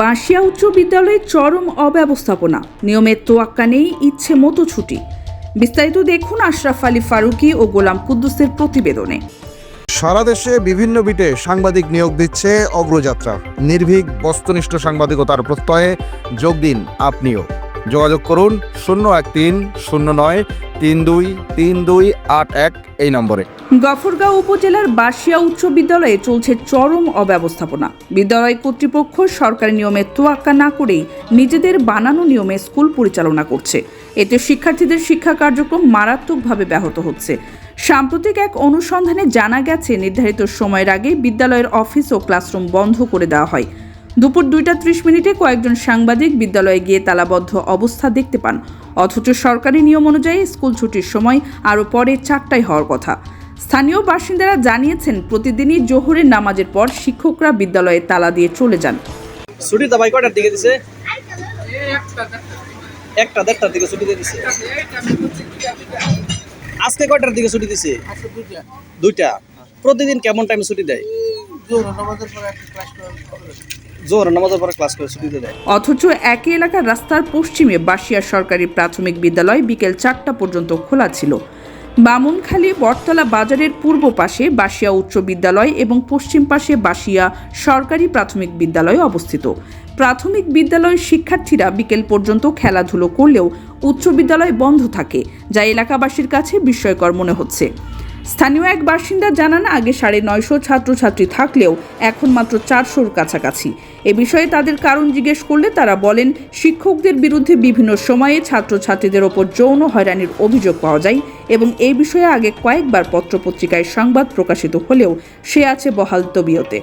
বাঁশিয়া উচ্চ বিদ্যালয়ে চরম অব্যবস্থাপনা। নিয়মের তোয়াক্কা নেই, ইচ্ছে মতো ছুটি। বিস্তারিত দেখুন আশরাফ আলী ফারুকি ও গোলাম কুদ্দুসের প্রতিবেদনে। সারা দেশে বিভিন্ন বিটে সাংবাদিক নিয়োগ দিচ্ছে অগ্রযাত্রা। নির্ভীক, বস্তুনিষ্ঠ সাংবাদিকতার প্রত্যয়ে যোগ দিন আপনিও। যোগাযোগ করুন শূন্য এক তিন, শূন্য নয়, তিন দুই তিন দুই, আট এক এই নম্বরে। গফরগাঁও উপজেলার বাঁশিয়া উচ্চ বিদ্যালয়ে চলছে চরম অব্যবস্থাপনা। বিদ্যালয় কর্তৃপক্ষ সরকারি নিয়মে তোয়াক্কা না করেই নিজেদের বানানো নিয়মে স্কুল পরিচালনা করছে। এতে শিক্ষার্থীদের শিক্ষা কার্যক্রম মারাত্মকভাবে ব্যাহত হচ্ছে। সাম্প্রতিক এক অনুসন্ধানে জানা গেছে, নির্ধারিত সময়ের আগে বিদ্যালয়ের অফিস ও ক্লাসরুম বন্ধ করে দেওয়া হয়। দুপুর দুইটা ত্রিশ মিনিটে কয়েকজন সাংবাদিক বিদ্যালয়ে গিয়ে তালাবদ্ধ অবস্থা দেখতে পান। অথচ সরকারি নিয়ম অনুযায়ী স্কুল ছুটির সময় আরও পরে চারটায় হওয়ার কথা। স্থানীয় বাসিন্দারা জানিয়েছেন প্রতিদিনই জোহরের নামাজের পর শিক্ষকরা বিদ্যালয়ে তালা দিয়ে চলে যান। ছুটি তো ভাই কয়টার দিকে দিছে? একটা দেড়টার দিকে ছুটি দিয়ে দিছে। আজকে কয়টার দিকে ছুটি দিছে? দুইটা। প্রতিদিন কেমন টাইমে ছুটি দেয়? জোর নামাজের পরে ক্লাস করে ছুটি দিয়ে দেয় অথচ একই এলাকার রাস্তার পশ্চিমে বাসিয়া সরকারি প্রাথমিক বিদ্যালয় বিকেল চারটা পর্যন্ত খোলা ছিল। বামুনখালী বটতলা বাজারের পূর্ব পাশে বাসিয়া উচ্চ বিদ্যালয় এবং পশ্চিম পাশে বাসিয়া সরকারি প্রাথমিক বিদ্যালয় অবস্থিত। প্রাথমিক বিদ্যালয়ের শিক্ষার্থীরা বিকেল পর্যন্ত খেলাধুলো করলেও উচ্চ বিদ্যালয় বন্ধ থাকে, যা এলাকাবাসীর কাছে বিস্ময়কর মনে হচ্ছে। স্থানীয় এক বাসিন্দা জানান, আগে সাড়ে নয়শো ছাত্রছাত্রী থাকলেও এখন মাত্র চারশোর কাছাকাছি। এ বিষয়ে তাদের কারণ জিজ্ঞেস করলে তারা বলেন, শিক্ষকদের বিরুদ্ধে বিভিন্ন সময়ে ছাত্রছাত্রীদের ওপর যৌন হয়রানির অভিযোগ পাওয়া যায় এবং এই বিষয়ে আগে কয়েকবার পত্রপত্রিকায় সংবাদ প্রকাশিত হলেও সে আছে বহাল তবিয়তে।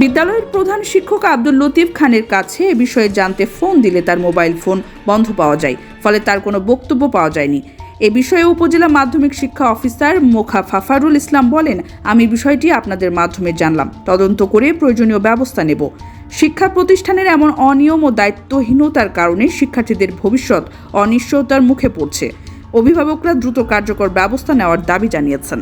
বিদ্যালয়ের প্রধান শিক্ষক আব্দুল লতিফ খানের কাছে এ বিষয়ে জানতে ফোন দিলে তার মোবাইল ফোন বন্ধ পাওয়া যায়, ফলে তার কোনো বক্তব্য পাওয়া যায়নি। এ বিষয়ে উপজেলা মাধ্যমিক শিক্ষা অফিসার মোখা ফাফারুল ইসলাম বলেন, আমি বিষয়টি আপনাদের মাধ্যমে জানলাম। তদন্ত করে প্রয়োজনীয় ব্যবস্থা নেব। শিক্ষা প্রতিষ্ঠানের এমন অনিয়ম ও দায়িত্বহীনতার কারণে শিক্ষার্থীদের ভবিষ্যৎ অনিশ্চয়তার মুখে পড়ছে। অভিভাবকরা দ্রুত কার্যকর ব্যবস্থা নেওয়ার দাবি জানিয়েছেন।